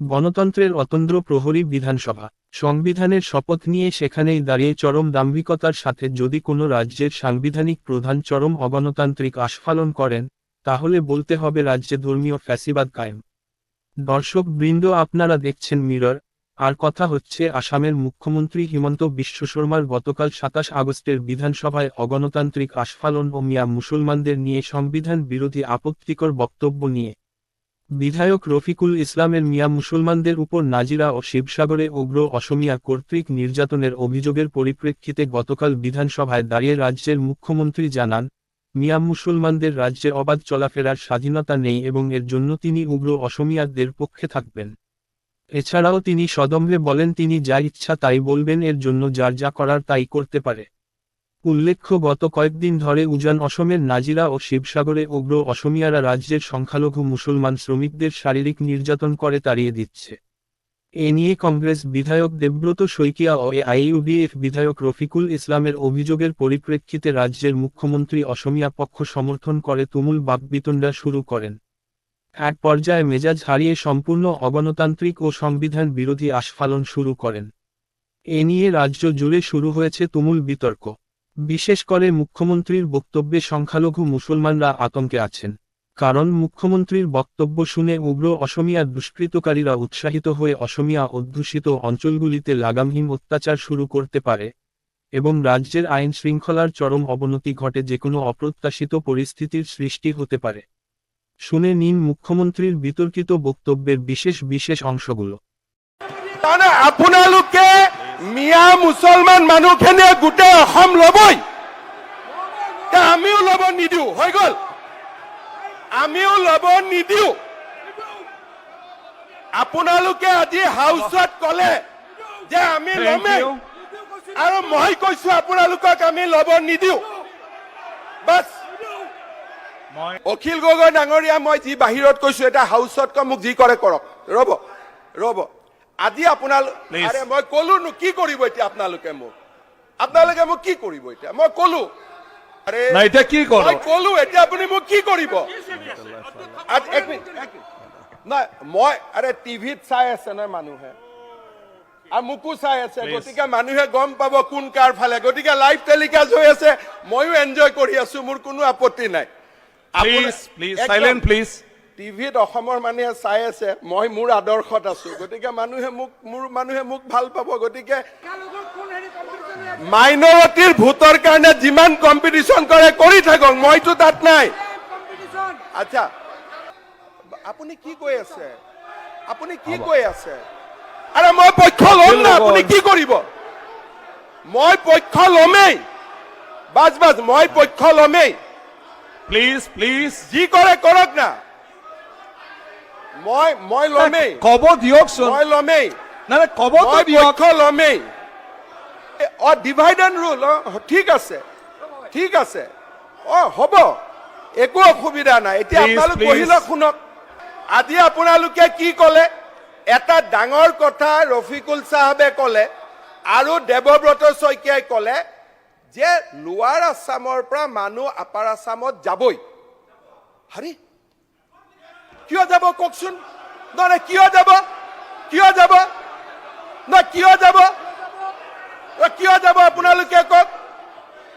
গণতন্ত্রের অতন্দ্র প্রহরী বিধানসভা। সংবিধানের শপথ নিয়ে সেখানেই দাঁড়িয়ে চরম দাম্ভিকতার সাথে যদি কোনো রাজ্যের সাংবিধানিক প্রধান চরম অগণতান্ত্রিক আস্ফালন করেন, তাহলে বলতে হবে রাজ্যে ধর্মীয় ফ্যাসিবাদ কায়েম। দর্শক বৃন্দ আপনারা দেখছেন মিরর। আর কথা হচ্ছে আসামের মুখ্যমন্ত্রী হিমন্ত বিশ্ব শর্মার গতকাল সাতাশ আগস্টের বিধানসভায় অগণতান্ত্রিক আস্ফালন ও মিয়া মুসলমানদের নিয়ে সংবিধান বিরোধী আপত্তিকর বক্তব্য নিয়ে। বিধায়ক রফিকুল ইসলামের মিয়া মুসলমানদের উপর নাজিরা ও শিবসাগরে উগ্র অসমিয়া কর্তৃক নির্যাতনের অভিযোগের পরিপ্রেক্ষিতে গতকাল বিধানসভায় দাঁড়িয়ে রাজ্যের মুখ্যমন্ত্রী জানান, মিয়া মুসলমানদের রাজ্যে অবাধ চলাফেরার স্বাধীনতা নেই এবং এর জন্য তিনি উগ্র অসমিয়াদের পক্ষে থাকবেন। এছাড়াও তিনি সদম্ভে বলেন, তিনি যা ইচ্ছা তাই বলবেন, এর জন্য যার যা করার তাই করতে পারে। উল্লেখ্য, গত কয়েকদিন ধরে উজান অসমের নাজিরা ও শিবসাগরে উগ্র অসমিয়ারা রাজ্যের সংখ্যালঘু মুসলমান শ্রমিকদের শারীরিক নির্যাতন করে তাড়িয়ে দিচ্ছে। এ নিয়ে কংগ্রেস বিধায়ক দেবব্রত শইকিয়া ও আইইউডিএফ বিধায়ক রফিকুল ইসলামের অভিযোগের পরিপ্রেক্ষিতে রাজ্যের মুখ্যমন্ত্রী অসমিয়া পক্ষ সমর্থন করে তুমুল বাকবিতণ্ডা শুরু করেন। এক পর্যায়ে মেজাজ হারিয়ে সম্পূর্ণ অগণতান্ত্রিক ও সংবিধান বিরোধী আস্ফালন শুরু করেন। এ নিয়ে রাজ্য জুড়ে শুরু হয়েছে তুমুল বিতর্ক। বিশেষ করে মুখ্যমন্ত্রীর বক্তব্যে সংখ্যালঘু মুসলমানরা আতঙ্কে আছেন। কারণ মুখ্যমন্ত্রীর বক্তব্য শুনে উগ্র অসমিয়া দুষ্কৃতকারীরা উৎসাহিত হয়ে অসমিয়া অধ্যুষিত অঞ্চলগুলিতে লাগামহীন অত্যাচার শুরু করতে পারে এবং রাজ্যের আইন শৃঙ্খলার চরম অবনতি ঘটে যে কোনো অপ্রত্যাশিত পরিস্থিতির সৃষ্টি হতে পারে। শুনে নিন মুখ্যমন্ত্রীর বিতর্কিত বক্তব্যের বিশেষ বিশেষ অংশগুলো। তাৰমানে আপোনালোকে মিয়া মুছলমান মানুহখিনিয়ে গোটেই অসম ল'বই। আমিও ল'ব নিদিওঁ হৈ গ'ল। আমিও ল'ব নিদিওঁ। আপোনালোকে আজি হাউচত ক'লে যে আমি ল'মেই। আৰু মই কৈছো আপোনালোকক আমি ল'ব নিদিওঁ। বাছ। অখিল গগৈ ডাঙৰীয়া মই যি বাহিৰত কৈছো এটা হাউচত কয় মোক যি কৰে কৰক। ৰ'ব ৰ'ব। আজি আপোনালোক. আৰে মই ক'লো নো কি কৰিব এতিয়া আপোনালোকে মোক? আপোনালোকে মোক কি কৰিব এতিয়া? মই ক'লো। আৰে এতিয়া কি মই ক'লো এতিয়া আপুনি মোক কি কৰিব? নাই মই আৰে টিভিত চাই আছে নহয় মানুহে। আৰু মোকো চাই আছে। গতিকে মানুহে গম পাব কোন কাৰ ফালে। গতিকে লাইভ টেলিকাষ্ট হৈ আছে। ময়ো এনজয় কৰি আছো। মোৰ কোনো আপত্তি নাই। প্লিজ প্লিজ চাইলেণ্ট প্লিজ টিভিত অসমৰ মানুহে চাই আছে মই মোৰ আদৰ্শত আছো। গতিকে মানুহে মোক মোৰ মানুহে মোক ভালো পাব। গতিকে মাইনৰিটিৰ ভোটৰ কাৰণে যিমান কম্পিটিশ্যন কৰে কৰি থাকক মইতো তাত নাই। আচ্ছা আপুনি কি কৈ আছে? আপুনি কি কৈ আছে? আৰে মই পক্ষ ল'ম না আপুনি কি কৰিব? মই পক্ষ ল'মেই। বাছ বাছ মই পক্ষ ল'মেই। প্লিজ প্লিজ যি কৰে কৰক না। মই মই ল'মেই। ক'ব দিয়কচোন। মই ল'মেই। নাই ক'বতো দিয়ক। ল'মেই। অ ডিভাইড এণ্ড ৰুল অ ঠিক আছে। ঠিক আছে। অ হ'ব। একো অসুবিধা নাই। এতিয়া আপোনালোক লওক শুনক। আজি আপোনালোকে কি ক'লে? এটা ডাঙৰ কথা ৰফিকুল চাহাবে ক'লে আৰু দেৱব্ৰত শইকীয়াই ক'লে যে লোৱাৰ আছামৰ পৰা মানুহ আপাৰ আছামত যাবই। হাৰি কিয় যাব কওকচোন? নহয়, কিয় যাব? কিয় যাব? নহয় কিয় যাব? কিয় যাব আপোনালোকে কওক?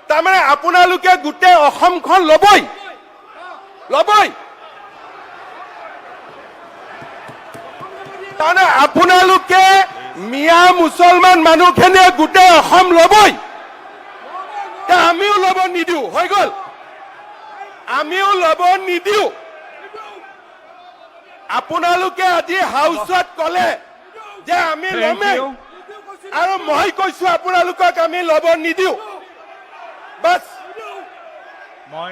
তাৰমানে আপোনালোকে গোটেই অসমখন ল'বই। ল'বই। তাৰমানে আপোনালোকে মিয়া মুছলমান মানুহখিনিয়ে গোটেই অসম ল'বই। আমিও ল'ব নিদিওঁ হৈ গ'ল। আমিও ল'ব নিদিওঁ। আপোনালোকে আজি হাউচত ক'লে যে আমি ল'মেই। আৰু মই কৈছো আপোনালোকক আমি ল'ব নিদিওঁ। বাছ